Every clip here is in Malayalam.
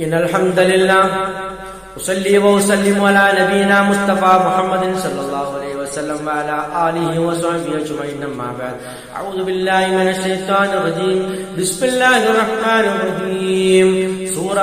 إن الحمد لله أصلي وأسلم على نبينا مصطفى محمد صلى الله عليه وسلم وعلى آله وصحبه أجمعين أما بعد أعوذ بالله من الشيطان الرجيم بسم الله الرحمن الرحيم സൂറ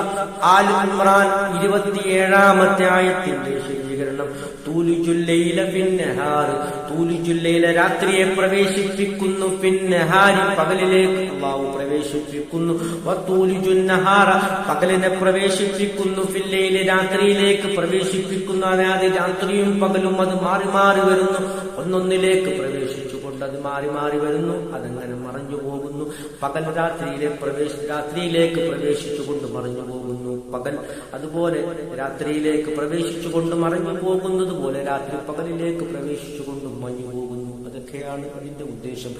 ആൽ ഇമ്രാൻ ഇരുപത്തിയേഴാമത്തെ ആയത്തിന്റെ വിശദീകരണം തൂലിജുല്ലയില പിന്നഹാർ തൂലിജുല്ലയില രാത്രിയെ പ്രവേശിപ്പിക്കുന്നു പിന്നഹാരി പകലിലേക്ക് അള്ളാഹു പ്രവേശിപ്പിക്കുന്നു വത്തൂലിജുന്നഹാറ പകലിനെ പ്രവേശിപ്പിക്കുന്നു ഫില്ലയിലെ രാത്രിയിലേക്ക് പ്രവേശിപ്പിക്കുന്നു അതായത് രാത്രിയും പകലും അത് മാറി മാറി വരുന്നു. ഒന്നൊന്നിലേക്ക് പ്രവേശിച്ചുകൊണ്ട് അത് മാറി മാറി വരുന്നു. അതങ്ങനെ മറഞ്ഞു പോകുന്നു? പകൽ രാത്രിയിലെ പ്രവേശ രാത്രിയിലേക്ക് പ്രവേശിച്ചുകൊണ്ട് മറഞ്ഞു പോകുന്നു. പകൽ അതുപോലെ രാത്രിയിലേക്ക് പ്രവേശിച്ചുകൊണ്ട് മറഞ്ഞു പോകുന്നത് പോലെ രാത്രി പകലിലേക്ക് പ്രവേശിച്ചുകൊണ്ട് മഞ്ഞു പോകുന്നു. അതൊക്കെയാണ് അതിന്റെ ഉദ്ദേശം.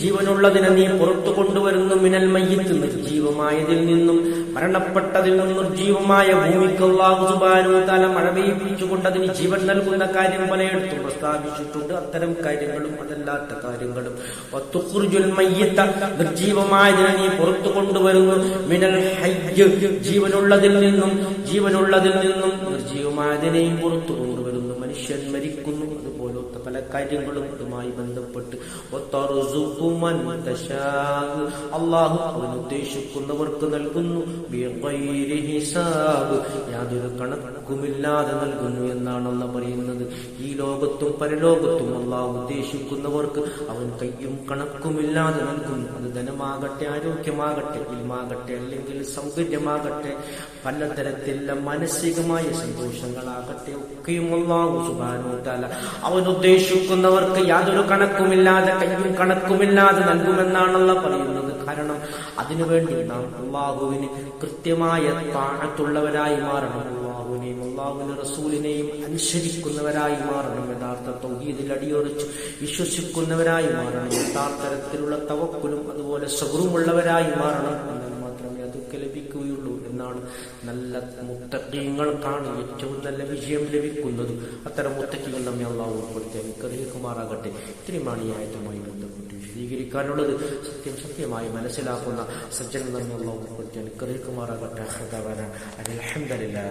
ജീവനുള്ളതിനെ നീ പുറത്തു കൊണ്ടുവരുന്നു മിനൽ മയ്യത്ത്. നിർജീവമായതിൽ നിന്നും മരണപ്പെട്ടതിൽ നിന്നും നിർജീവമായ ഭൂമിക്ക് തആല മഴ പെയ്യിപ്പിച്ചുകൊണ്ട് അതിന് ജീവൻ നൽകുന്ന കാര്യം പലയിടത്തും പ്രസ്താവിച്ചിട്ടുണ്ട്. അത്തരം കാര്യങ്ങളും അതല്ലാത്ത കാര്യങ്ങളും. നിർജീവമായതിനെ നീ പുറത്തു കൊണ്ടുവരുന്നു മിനൽ ഹയ്യ ജീവനുള്ളതിൽ നിന്നും ജീവനുള്ളതിൽ നിന്നും നിർജീവമായതിനെയും പുറത്തു കൊണ്ടുവരുന്നു മനുഷ്യൻ മരിക്കുന്നു. അതുപോലത്തെ പല കാര്യങ്ങളും അതുമായി ബന്ധപ്പെട്ട്. അള്ളാഹു അവൻ ഉദ്ദേശിക്കുന്നവർക്ക് നൽകുന്നു യാതൊരു കണക്കുമില്ലാതെ നൽകുന്നു എന്നാണ് അല്ല പറയുന്നത്. ഈ ലോകത്തും പരലോകത്തും അള്ളാഹു ഉദ്ദേശിക്കുന്നവർക്ക് അവൻ കയ്യും കണക്കുമില്ലാതെ നൽകുന്നു. അത് ധനമാകട്ടെ ആരോഗ്യമാകട്ടെ ഇൽമാകട്ടെ അല്ലെങ്കിൽ സൗകര്യമാകട്ടെ പലതരത്തിലുള്ള മാനസികമായ സന്തോഷങ്ങളാകട്ടെ ഒക്കെയും അള്ളാഹു സുബാനുത്താല അവൻ ഉദ്ദേശിക്കുന്നവർക്ക് യാതൊരു കണക്കുമില്ലാതെ കയ്യും കണക്കുമില്ലാതെ നൽകുമെന്നാണല്ല പറയുന്നത്. കാരണം അതിനുവേണ്ടി നാം അള്ളാഹുവിന് കൃത്യമായ താഴത്തുള്ളവരായി മാറണം. അള്ളാഹുവിനെയും അള്ളാഹുവിന്റെ റസൂലിനെയും അനുസരിക്കുന്നവരായി മാറണം. യഥാർത്ഥ തൗഹീദിൽ അടിയൊറിച്ച് വിശ്വസിക്കുന്നവരായി മാറണം. യഥാർത്ഥ തരത്തിലുള്ള തവക്കുലും അതുപോലെ സൗറുമുള്ളവരായി മാറണം. എന്നാൽ മാത്രമേ അതൊക്കെ ലഭിക്കുകയുള്ളൂ. എന്നാണ് നല്ല മുത്തക്കീങ്ങൾക്കാണ് ഏറ്റവും നല്ല വിജയം ലഭിക്കുന്നത്. അത്തരം മുത്തക്കികൾ നമ്മെ അള്ളാഹു ഉൾപ്പെടുത്തി അനുഗ്രഹിക്കുമാറാകട്ടെ. ഇത്രയുമാണ് ഈ ആയത്തുമായി ബന്ധപ്പെട്ട് വിശദീകരിക്കാനുള്ളത്. സത്യം സത്യമായി മനസ്സിലാക്കുന്ന സജ്ജനം നമ്മെ അള്ളാഹു ഉൾപ്പെടുത്തി അനുഗ്രഹിക്കുമാറാകട്ടെ. അലഹമ്മദില്ലാ